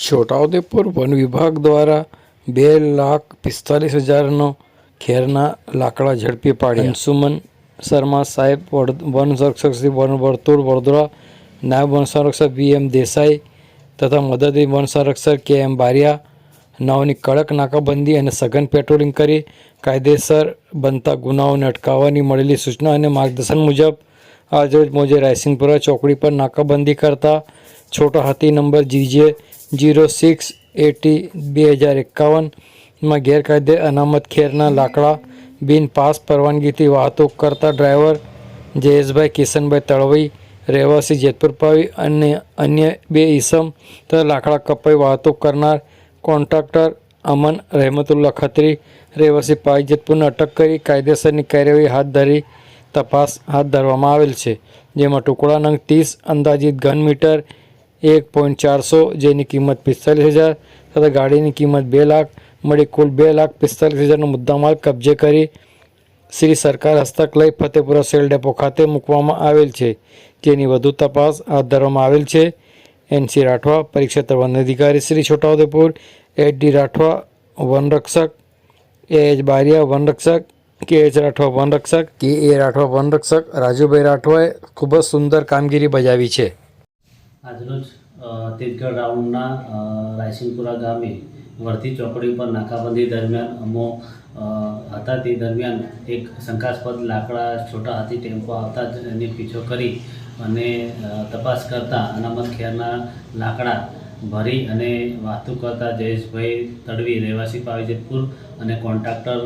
Chhota Udepur one વિભાગ દ્વારા બે લાખ પિસ્તાલીસ હજારનો ખેરના લાકડા ઝડપી પાડ્યા. અંશુમન શર્મા સાહેબ વન સંરક્ષક શ્રી વન વર્તુળ, વડોદરા, નાયબ વન સંરક્ષક વી એમ દેસાઈ તથા મદદી વન સંરક્ષક કે એમ બારિયા નાઓની કડક નાકાબંધી અને સઘન પેટ્રોલિંગ કરી કાયદેસર બનતા ગુનાઓને અટકાવવાની મળેલી સૂચના અને માર્ગદર્શન મુજબ આજરોજ મોજે રાયસિંગપુરા ચોકડી પર નાકાબંધી કરતા Chhota Hathi number GJ zero six A T બે હજાર એકાવનમાં ગેરકાયદે અનામત ખેરના લાકડા બિન પાસ પરવાનગીથી વાહતુક કરતા ડ્રાઈવર જયેશભાઈ કિશનભાઈ તળવઈ રહેવાસી જેતપુર પાવી અને અન્ય બે ઈસમ તથા લાકડા કપાઈ વાહતુક કરનાર કોન્ટ્રાક્ટર અમન રહેમતુલ્લા ખત્રી, રહેવાસી પાવી જેતપુરને અટક કરી કાયદેસરની કાર્યવાહી હાથ ધરી તપાસ હાથ ધરવામાં આવેલ છે, જેમાં ટુકડા નંગ ત્રીસ અંદાજિત ઘન મીટર એક પોઈન્ટ ચારસો જેની કિંમત પિસ્તાલીસ હજાર તથા ગાડીની કિંમત બે લાખ મળી કુલ બે લાખ પિસ્તાલીસ હજારનો મુદ્દામાલ કબજે કરી શ્રી સરકાર હસ્તક લઈ ફતેપુરા સેલ ડેપો ખાતે મૂકવામાં આવેલ છે. જેની વધુ તપાસ હાથ ધરવામાં આવેલ છે. એનસી રાઠવા, પરીક્ષા વન અધિકારી શ્રી છોટાઉદેપુર એચ ડી રાઠવા, વનરક્ષક એ એચ બારિયા, વનરક્ષક કે એચ રાઠવા, વનરક્ષક, કે એ રાઠવા, વનરક્ષક રાજુભાઈ રાઠવાએ ખૂબ જ સુંદર કામગીરી બજાવી છે. આજરોજ તેજગઢ રાઉન્ડના રાયસિંગપુરા ગામે વર્ધી ચોકડી પર નાકાબંધી દરમિયાન અમો હતા તે દરમિયાન એક શંકાસ્પદ લાકડા છોટા હાથી ટેમ્પો આવતા જ એને પીછો કરી અને તપાસ કરતા અનામત ખેરના લાકડા ભરી અને વાતું કરતા જયેશભાઈ તડવી રહેવાસી પાવીજેતપુર અને કોન્ટ્રાક્ટર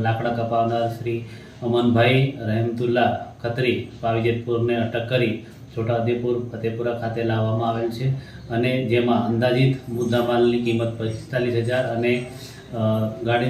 લાકડા કપાવનાર શ્રી અમનભાઈ રહેમતુલ્લા ખત્રી પાવીજેતપુરને અટક કરી છોટાઉદેપુર, ફતેપુરા ખાતે લાવવામાં આવેલ છે અને જેમાં અંદાજિત મુદ્દામાલની કિંમત પિસ્તાલીસ હજાર અને ગાડી